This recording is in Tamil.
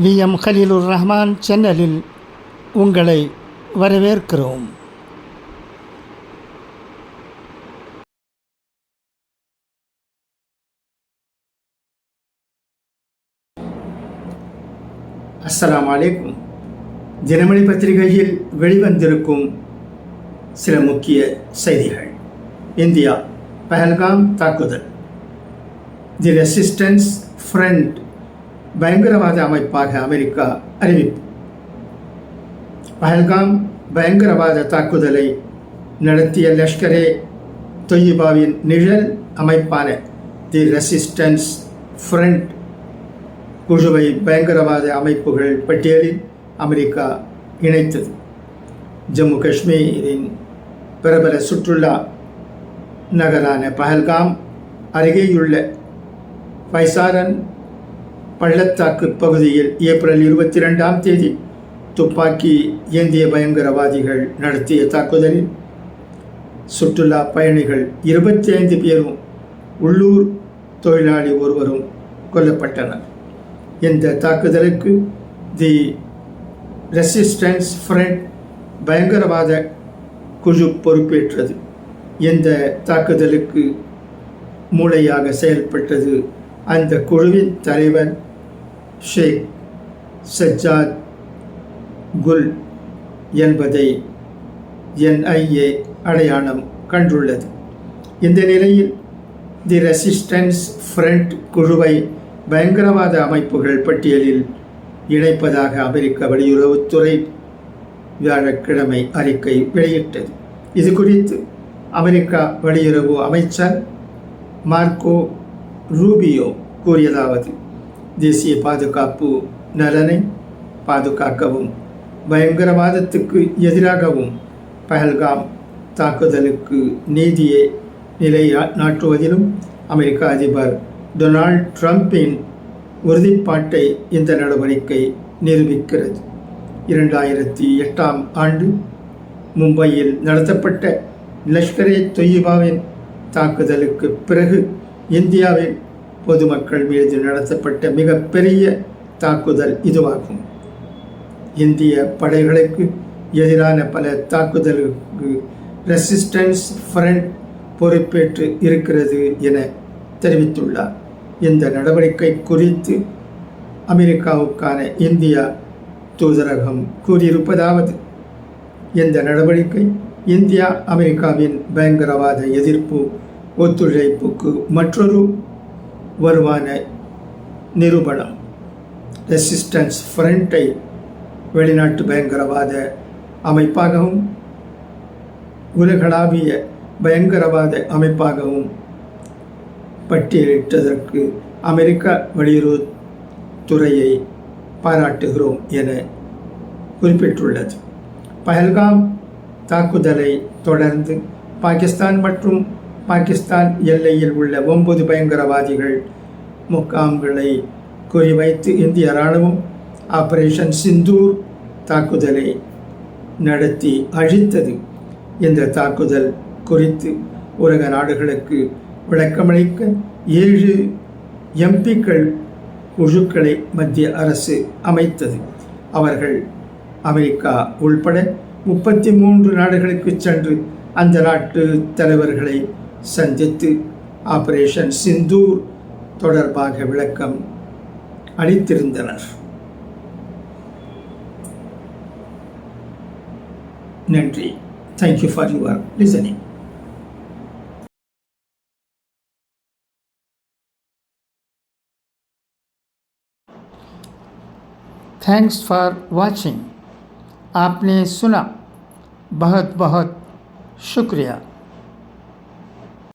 வி. எம். ஹலீலுர் ரஹ்மான் சேனலில் உங்களை வரவேற்கிறோம். அஸ்லாம் வலைக்கும் தினமணி பத்திரிகையில் வெளிவந்திருக்கும் சில முக்கிய செய்திகள். இந்தியா பஹல்காம் தாக்குதல். தி ரெசிஸ்டன்ஸ் ஃப்ரண்ட் பயங்கரவாத அமைப்பாக அமெரிக்கா அறிவிப்பு. பஹல்காம் பயங்கரவாத தாக்குதலை நடத்திய லஷ்கரே தொய்யிபாவின் நிழல் அமைப்பான தி ரெசிஸ்டன்ஸ் ஃப்ரண்ட் குழுவை பயங்கரவாத அமைப்புகள் பட்டியலில் அமெரிக்கா இணைத்தது. ஜம்மு காஷ்மீரின் பிரபல சுற்றுலா நகரான பஹல்காம் அருகேயுள்ள பைசாரன் பள்ளத்தாக்கு பகுதியில் ஏப்ரல் இருபத்தி ரெண்டாம் தேதி துப்பாக்கி ஏந்திய பயங்கரவாதிகள் நடத்திய தாக்குதலில் சுற்றுலா பயணிகள் இருபத்தி ஐந்து பேரும் உள்ளூர் தொழிலாளி ஒருவரும் கொல்லப்பட்டனர். இந்த தாக்குதலுக்கு தி ரெசிஸ்டன்ஸ் ஃப்ரண்ட் பயங்கரவாத குழு பொறுப்பேற்றது. இந்த தாக்குதலுக்கு மூளையாக செயல்பட்டது அந்த குழுவின் தலைவர் ஷேக் சஜ்ஜாத் குல் என்பதை என்ஐஏ அடையாளம் கண்டுள்ளது. இந்த நிலையில் தி ரெசிஸ்டன்ஸ் ஃப்ரண்ட் குழுவை பயங்கரவாத அமைப்புகள் பட்டியலில் இணைப்பதாக அமெரிக்க வெளியுறவுத்துறை வியாழக்கிழமை அறிக்கை வெளியிட்டது. இது குறித்து அமெரிக்கா வெளியுறவு அமைச்சர் மார்க்கோ ரூபியோ கூறியதாவது தேசிய பாதுகாப்பு நலனை பாதுகாக்கவும் பயங்கரவாதத்துக்கு எதிராகவும் பஹல்காம் தாக்குதலுக்கு நீதியை நிலைநாட்டுவதிலும் அமெரிக்க அதிபர் டொனால்ட் ட்ரம்பின் உறுதிப்பாட்டை இந்த நடவடிக்கை நிரூபிக்கிறது. இரண்டாயிரத்தி எட்டாம் ஆண்டு மும்பையில் நடத்தப்பட்ட லஷ்கரே தொய்யிபாவின் தாக்குதலுக்கு பிறகு இந்தியாவில் பொதுமக்கள் மீது நடத்தப்பட்ட மிகப்பெரிய தாக்குதல் இதுவாகும். இந்திய படைகளுக்கு எதிரான பல தாக்குதலுக்கு ரெசிஸ்டன்ஸ் ஃப்ரண்ட் பொறுப்பேற்று இருக்கிறது என தெரிவித்துள்ளார். இந்த நடவடிக்கை குறித்து அமெரிக்காவுக்கான இந்தியா தூதரகம் கூறியிருப்பதாவது இந்த நடவடிக்கை இந்தியா அமெரிக்காவின் பயங்கரவாத எதிர்ப்பு ஒத்துழைப்புக்கு மற்றொரு வருவான நிரூபணம் ரெசிஸ்டன்ஸ் ஃப்ரண்ட்டை வெளிநாட்டு பயங்கரவாத அமைப்பாகவும் உலகளாவிய பயங்கரவாத அமைப்பாகவும் பட்டியலிட்டதற்கு அமெரிக்க வெளியுறவுத்துறையை பாராட்டுகிறோம் என குறிப்பிட்டுள்ளது. பஹல்காம் தாக்குதலை தொடர்ந்து பாகிஸ்தான் மற்றும் பாகிஸ்தான் எல்லையில் உள்ள ஒன்பது பயங்கரவாதிகள் முகாம்களை குறிவைத்து இந்திய இராணுவம் ஆபரேஷன் சிந்தூர் தாக்குதலை நடத்தி அழித்தது. இந்த தாக்குதல் குறித்து உலக நாடுகளுக்கு விளக்கமளிக்க ஏழு எம்பிக்கள் குழுக்களை மத்திய அரசு அமைத்தது. அவர்கள் அமெரிக்கா உள்பட முப்பத்தி மூன்று நாடுகளுக்கு சென்று அந்த நாட்டு தலைவர்களை சந்தித்து ஆபரேஷன் சிந்தூர் தொடர்பாக விளக்கம் அளித்திருந்தனர் நன்றி thank you for your listening thanks for watching आपने सुना बहुत बहुत शुक्रिया